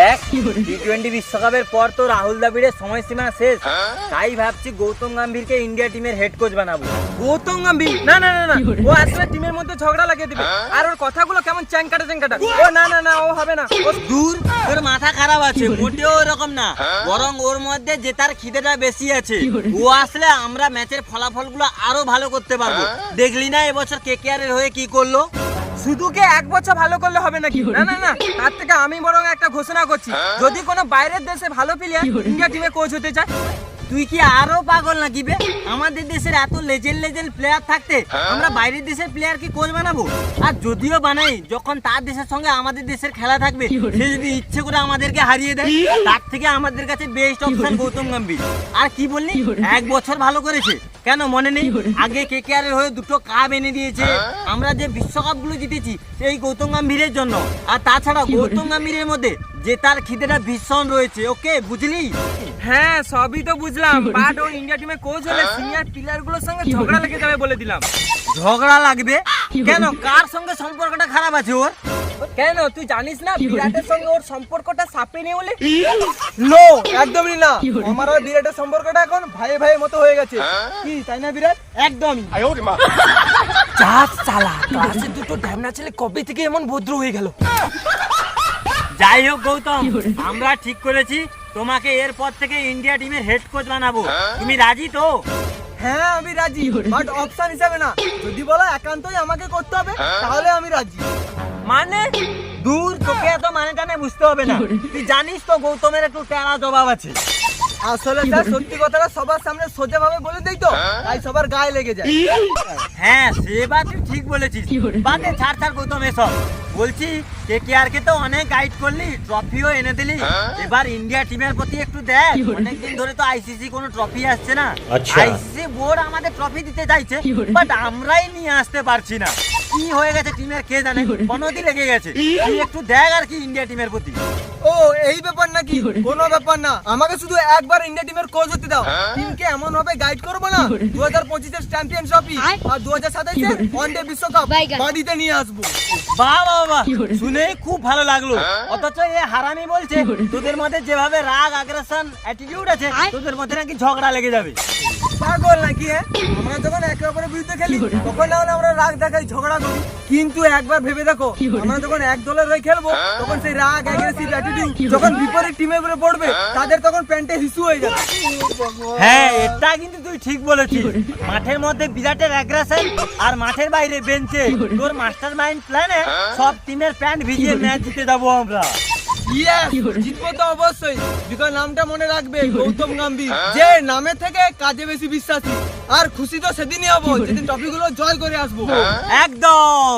দেখ T twenty বিশ্বকাপের পর তো রাহুল দ্রাবিড়ের সময়সীমা শেষ। তাই ভাবছি গৌতম গম্ভীরকে ইন্ডিয়া টিমের হেড কোচ বানাবো। গৌতম গম্ভীর? না না না না ও আসলে টিমের মধ্যে ঝগড়া লাগিয়ে দিবে। আর ওর কথাগুলো কেমন চ্যাংকাটা চ্যাংকাটা? ও না না না ও হবে না। ও দূর। তোর মাথা খারাপ আছে মোটেও এরকম না। বরং ওর মধ্যে জেতার খিদেটা বেশি আছে ও আসলে আমরা ম্যাচের ফলাফলগুলো আরও ভালো করতে পারব। দেখলি না এবছর কেকেআর এর হয়ে কি করল? শুধু এক বছর ভালো করলে হবে নাকি? না না না তার থেকে আমি বরং একটা ঘোষণা করছি। যদি কোনো বাইরের দেশে ভালো প্লেয়ার ইন্ডিয়া টিমে কোচ হতে চায় তুই কি আরও পাগল নাকি বে? আমাদের দেশের এত লেজেন্ড লেজেন্ড প্লেয়ার থাকতে আমরা বাইরের দেশের প্লেয়ার কি কোচ বানাবো? আর যদিও বানাই যখন তার দেশের সঙ্গে আমাদের দেশের খেলা থাকবে সে যদি ইচ্ছে করে আমাদেরকে হারিয়ে দেয় তার থেকে আমাদের কাছে বেস্ট অপশন গৌতম গম্ভীর। আর কি বললি? এক বছর ভালো করেছে। কেন মনে নেই? আগে কেকেআর এর হয়ে দুটো কাপ এনে দিয়েছে। আমরা যে বিশ্বকাপগুলো জিতেছি সেই গৌতম গম্ভীরের জন্য। আর তাছাড়া গৌতম গম্ভীরের মধ্যে যে তার খিদেটা ভীষণ রয়েছে ওকে? বুঝলি? হ্যাঁ সবই তো বুঝলাম। বাট ও ইন্ডিয়া টিমে কোচ হলে সিনিয়র প্লেয়ারগুলোর সঙ্গে ঝগড়া লেগে যাবে বলে দিলাম। ঝগড়া লাগবে? কেন? কার সঙ্গে সম্পর্কটা খারাপ আছে ওর? কেন? তুই জানিস না বিরাটের সঙ্গে ওর সম্পর্কটা সাপে নেই বলে? নো একদমই না। আমার আর বিরাটের সম্পর্কটা এখন ভাই ভাইয়ের মতো হয়ে গেছে। কি তাই না বিরাট? একদমই। যা চালা ক্লাসে দুটো ঢ্যামনা ছেলে কবে থেকে এমন ভদ্র হয়ে গেল? যাই হোক গৌতম আমরা ঠিক করেছি। তোমাকে এরপর থেকে ইন্ডিয়া টিমের হেড কোচ বানাবো। তুমি রাজি তো? হ্যাঁ আমি রাজি বাট অপশন হিসাবে না। যদি বলো একান্তই আমাকে করতে হবে তাহলে আমি রাজি। মানে দূর তোকে এত মানে টানে বুঝতে হবে না। তুই জানিস তো গৌতমের একটু টেরা জবাব আছে। আসলে স্যার সত্যি কথাটা সবার সামনে সোজা ভাবে বলে দেই তো তাই সবার গায়ে লেগে যায়। হ্যাঁ তুই ঠিক বলেছিস। বাদে ছাড় ছাড় গৌতম এসব। বলছি কে কে আর কে তো অনেক গাইড করলি ট্রফিও এনে দিলি। এবার ইন্ডিয়া টিমের প্রতি একটু দেখ অনেকদিন ধরে তো আইসিসি কোনো ট্রফি আসছে না। আইসিসি বোর্ড আমাদের ট্রফি দিতে চাইছে বাট আমরাই নিয়ে আসতে পারছি না। কি হয়ে গেছে টিমের কে জানে? লেগে গেছে। তুই একটু দেখ আর কি ইন্ডিয়া টিমের প্রতি। ও এই ব্যাপার নাকি? কোনো ব্যাপার না। আমাকে শুধু একবার ইন্ডিয়া টিমের কোচ হতে দাও। টিমকে এমন ভাবে গাইড করব না? দু হাজার পঁচিশের চ্যাম্পিয়ন ট্রফি আর দু হাজার ওয়ানডে বিশ্বকাপ বাড়িতে নিয়ে আসব। বাহ বাহ বাহ শুনে খুব ভালো লাগল। অথচ এ হারামি বলছে তোদের মধ্যে যেভাবে রাগ আগ্রাসন অ্যাটিটিউড আছে তোদের মধ্যে নাকি ঝগড়া লেগে যাবে। পাগল নাকি হ্যাঁ? আমরা যখন একে অপরের বিরুদ্ধে খেলি তখন না হলে আমরা রাগ দেখাই ঝগড়া করি। কিন্তু একবার ভেবে দেখো আমরা যখন এক দলের হয়ে খেলব তখন সেই রাগ অ্যাগ্রেসিভ অ্যাটিটিউড যখন বিপরীত টিমের উপরে পড়বে তাদের তখন প্যান্টে হিসু হয়ে যাবে। হ্যাঁ এটা কিন্তু তুই ঠিক বলেছিস। মাঠের মধ্যে বিরাটের অ্যাগ্রেশন আর মাঠের বাইরে বেঞ্চে তোর মাস্টার মাইন্ড প্ল্যানে সব টিমের প্যান্ট ভিজিয়ে ম্যাচ জিতে যাব আমরা। জিতবো তো অবশ্যই। বিকজ নামটা মনে রাখবে গৌতম গম্ভীর। যে নামে থেকে কাজে বেশি বিশ্বাসী। আর খুশি তো সেদিনই হব যেদিন টপিকগুলো জয় করে আসব। একদম।